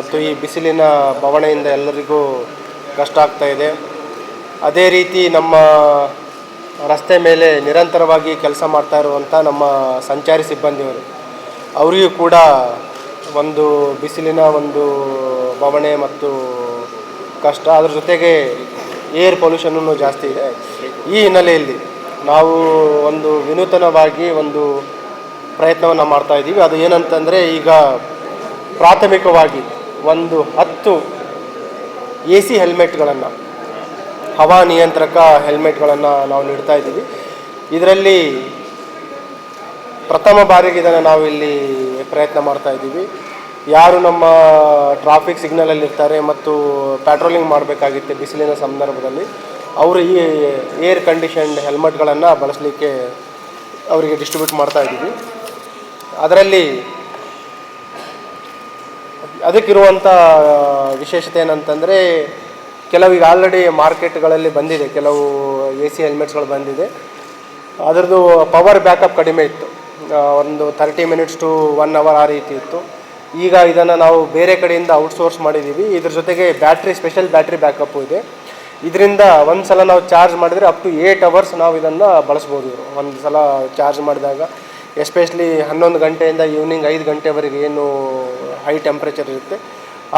ಮತ್ತು ಈ ಬಿಸಿಲಿನ ಬವಣೆಯಿಂದ ಎಲ್ಲರಿಗೂ ಕಷ್ಟ ಆಗ್ತಾ ಇದೆ. ಅದೇ ರೀತಿ ನಮ್ಮ ರಸ್ತೆ ಮೇಲೆ ನಿರಂತರವಾಗಿ ಕೆಲಸ ಮಾಡ್ತಾ ಇರುವಂಥ ನಮ್ಮ ಸಂಚಾರಿ ಸಿಬ್ಬಂದಿಯವರು, ಅವರಿಗೂ ಕೂಡ ಒಂದು ಬಿಸಿಲಿನ ಒಂದು ಬವಣೆ ಮತ್ತು ಕಷ್ಟ, ಅದ್ರ ಜೊತೆಗೆ ಏರ್ ಪೊಲ್ಯೂಷನ್ನು ಜಾಸ್ತಿ ಇದೆ. ಈ ಹಿನ್ನೆಲೆಯಲ್ಲಿ ನಾವು ಒಂದು ವಿನೂತನವಾಗಿ ಒಂದು ಪ್ರಯತ್ನವನ್ನು ಮಾಡ್ತಾ ಇದ್ದೀವಿ. ಅದು ಏನಂತಂದರೆ ಈಗ ಪ್ರಾಥಮಿಕವಾಗಿ ಒಂದು ಹತ್ತು ಎ ಸಿ ಹೆಲ್ಮೆಟ್ಗಳನ್ನು, ಹವಾ ನಿಯಂತ್ರಕ ಹೆಲ್ಮೆಟ್ಗಳನ್ನು ನಾವು ನೀಡ್ತಾ ಇದ್ದೀವಿ. ಇದರಲ್ಲಿ ಪ್ರಥಮ ಬಾರಿಗೆ ಇದನ್ನು ನಾವು ಇಲ್ಲಿ ಪ್ರಯತ್ನ ಮಾಡ್ತಾ ಇದ್ದೀವಿ. ಯಾರು ನಮ್ಮ ಟ್ರಾಫಿಕ್ ಸಿಗ್ನಲಲ್ಲಿ ಇರ್ತಾರೆ ಮತ್ತು ಪ್ಯಾಟ್ರೋಲಿಂಗ್ ಮಾಡಬೇಕಾಗಿತ್ತು ಬಿಸಿಲಿನ ಸಂದರ್ಭದಲ್ಲಿ, ಅವರು ಈ ಏರ್ ಕಂಡೀಷನ್ಡ್ ಹೆಲ್ಮೆಟ್ಗಳನ್ನು ಬಳಸಲಿಕ್ಕೆ ಅವರಿಗೆ ಡಿಸ್ಟ್ರಿಬ್ಯೂಟ್ ಮಾಡ್ತಾ ಇದ್ದೀವಿ. ಅದರಲ್ಲಿ ಅದಕ್ಕಿರುವಂಥ ವಿಶೇಷತೆ ಏನಂತಂದರೆ, ಕೆಲವು ಈಗ ಆಲ್ರೆಡಿ ಮಾರ್ಕೆಟ್ಗಳಲ್ಲಿ ಬಂದಿದೆ, ಕೆಲವು ಎ ಸಿ ಹೆಲ್ಮೆಟ್ಸ್ಗಳು ಬಂದಿದೆ. ಅದರದ್ದು ಪವರ್ ಬ್ಯಾಕಪ್ ಕಡಿಮೆ ಇತ್ತು. ಒಂದು thirty minutes to one hour ಆ ರೀತಿ ಇತ್ತು. ಈಗ ಇದನ್ನು ನಾವು ಬೇರೆ ಕಡೆಯಿಂದ ಔಟ್ಸೋರ್ಸ್ ಮಾಡಿದ್ದೀವಿ ಇದ್ರ ಜೊತೆಗೆ ಬ್ಯಾಟ್ರಿ ಸ್ಪೆಷಲ್ ಬ್ಯಾಟ್ರಿ ಬ್ಯಾಕಪ್ಪು ಇದೆ. ಇದರಿಂದ ಒಂದು ಸಲ ನಾವು ಚಾರ್ಜ್ ಮಾಡಿದರೆ ಅಪ್ ಟು ಏಯ್ಟ್ ಅವರ್ಸ್ ನಾವು ಇದನ್ನು ಬಳಸ್ಬೋದು ಒಂದು ಸಲ ಚಾರ್ಜ್ ಮಾಡಿದಾಗ. ಎಸ್ಪೆಷಲಿ ಹನ್ನೊಂದು ಗಂಟೆಯಿಂದ ಈವ್ನಿಂಗ್ ಐದು ಗಂಟೆವರೆಗೆ ಏನು ಹೈ ಟೆಂಪ್ರೇಚರ್ ಇರುತ್ತೆ,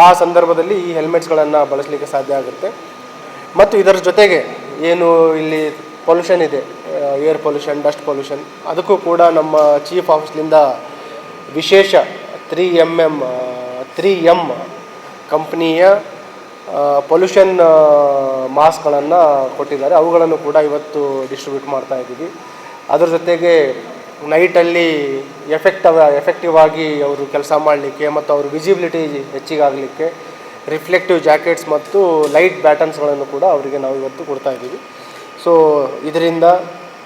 ಆ ಸಂದರ್ಭದಲ್ಲಿ ಈ ಹೆಲ್ಮೆಟ್ಸ್ಗಳನ್ನು ಬಳಸಲಿಕ್ಕೆ ಸಾಧ್ಯ ಆಗುತ್ತೆ. ಮತ್ತು ಇದರ ಜೊತೆಗೆ ಏನು ಇಲ್ಲಿ ಪೊಲ್ಯೂಷನ್ ಇದೆ ಏರ್ ಪೊಲ್ಯೂಷನ್, ಡಸ್ಟ್ ಪೊಲ್ಯೂಷನ್, ಅದಕ್ಕೂ ಕೂಡ ನಮ್ಮ ಚೀಫ್ ಆಫೀಸ್ಲಿಂದ ವಿಶೇಷ three M M three M ಕಂಪ್ನಿಯ pollution ಮಾಸ್ಕ್ಗಳನ್ನು ಕೊಟ್ಟಿದ್ದಾರೆ. ಅವುಗಳನ್ನು ಕೂಡ ಇವತ್ತು ಡಿಸ್ಟ್ರಿಬ್ಯೂಟ್ ಮಾಡ್ತಾ ಇದ್ದೀವಿ. ಅದರ ಜೊತೆಗೆ ನೈಟಲ್ಲಿ ಎಫೆಕ್ಟ್ ಎಫೆಕ್ಟಿವ್ ಆಗಿ ಅವರು ಕೆಲಸ ಮಾಡಲಿಕ್ಕೆ ಮತ್ತು ಅವ್ರ ವಿಸಿಬಿಲಿಟಿ ಹೆಚ್ಚಿಗಾಗಲಿಕ್ಕೆ ರಿಫ್ಲೆಕ್ಟಿವ್ ಜಾಕೆಟ್ಸ್ ಮತ್ತು ಲೈಟ್ ಬ್ಯಾಟನ್ಸ್ಗಳನ್ನು ಕೂಡ ಅವರಿಗೆ ನಾವು ಇವತ್ತು ಕೊಡ್ತಾ ಇದ್ದೀವಿ. ಸೊ ಇದರಿಂದ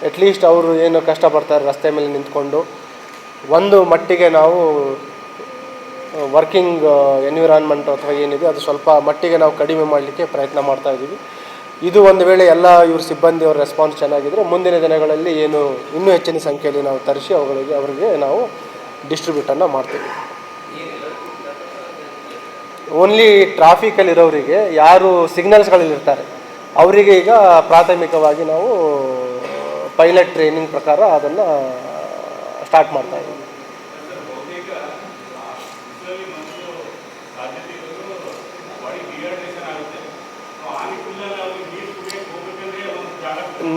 ಅಟ್ಲೀಸ್ಟ್ ಅವರು ಏನು ಕಷ್ಟಪಡ್ತಾರೆ ರಸ್ತೆ ಮೇಲೆ ನಿಂತ್ಕೊಂಡು, ಒಂದು ಮಟ್ಟಿಗೆ ನಾವು ವರ್ಕಿಂಗ್ ಎನ್ವಿರಾನ್ಮೆಂಟ್ ಅಥವಾ ಏನಿದೆ ಅದು ಸ್ವಲ್ಪ ಮಟ್ಟಿಗೆ ನಾವು ಕಡಿಮೆ ಮಾಡಲಿಕ್ಕೆ ಪ್ರಯತ್ನ ಮಾಡ್ತಾ ಇದ್ದೀವಿ. ಇದು ಒಂದು ವೇಳೆ ಎಲ್ಲ ಇವ್ರ ಸಿಬ್ಬಂದಿಯವರ ರೆಸ್ಪಾನ್ಸ್ ಚೆನ್ನಾಗಿದ್ದರೆ ಮುಂದಿನ ದಿನಗಳಲ್ಲಿ ಏನು ಇನ್ನೂ ಹೆಚ್ಚಿನ ಸಂಖ್ಯೆಯಲ್ಲಿ ನಾವು ತರಿಸಿ ಅವುಗಳಿಗೆ ಅವರಿಗೆ ನಾವು ಡಿಸ್ಟ್ರಿಬ್ಯೂಟನ್ನು ಮಾಡ್ತೀವಿ. ಓನ್ಲಿ ಟ್ರಾಫಿಕಲ್ಲಿರೋರಿಗೆ ಯಾರು ಸಿಗ್ನಲ್ಸ್ಗಳಲ್ಲಿ ಇರ್ತಾರೆ, ಅವರಿಗೆ ಈಗ ಪ್ರಾಥಮಿಕವಾಗಿ ನಾವು ಪೈಲಟ್ ಟ್ರೈನಿಂಗ್ ಪ್ರಕಾರ ಅದನ್ನು ಸ್ಟಾರ್ಟ್ ಮಾಡ್ತಾ ಇದ್ದೀವಿ.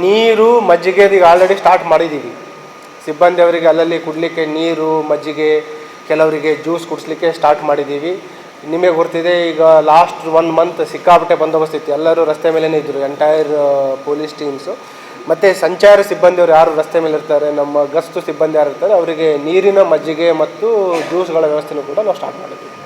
ನೀರು ಮಜ್ಜಿಗೆ ಈಗ ಆಲ್ರೆಡಿ ಸ್ಟಾರ್ಟ್ ಮಾಡಿದ್ದೀವಿ. ಸಿಬ್ಬಂದಿ ಅವರಿಗೆ ಅಲ್ಲಲ್ಲಿ ಕುಡಲಿಕ್ಕೆ ನೀರು, ಮಜ್ಜಿಗೆ, ಕೆಲವರಿಗೆ ಜ್ಯೂಸ್ ಕುಡಿಸ್ಲಿಕ್ಕೆ ಸ್ಟಾರ್ಟ್ ಮಾಡಿದ್ದೀವಿ. ನಿಮಗೆ ಗೊತ್ತಿದೆ, ಈಗ ಲಾಸ್ಟ್ ಒನ್ ಮಂತ್ ಸಿಕ್ಕಾಪಟ್ಟೆ ಬಂದೋಬಸ್ತ್ ಇತ್ತು. ಎಲ್ಲರೂ ರಸ್ತೆ ಮೇಲೇ ಇದ್ದರು ಎಂಟೈರ್ ಪೊಲೀಸ್ ಟೀಮ್ಸು ಮತ್ತು ಸಂಚಾರ ಸಿಬ್ಬಂದಿಯವರು ಯಾರು ರಸ್ತೆ ಮೇಲೆ ಇರ್ತಾರೆ, ನಮ್ಮ ಗಸ್ತು ಸಿಬ್ಬಂದಿ ಯಾರು ಇರ್ತಾರೆ, ಅವರಿಗೆ ನೀರಿನ ಮಜ್ಜಿಗೆ ಮತ್ತು ಜ್ಯೂಸ್ಗಳ ವ್ಯವಸ್ಥೆನೂ ಕೂಡ ನಾವು ಸ್ಟಾರ್ಟ್ ಮಾಡಿದ್ದೀವಿ.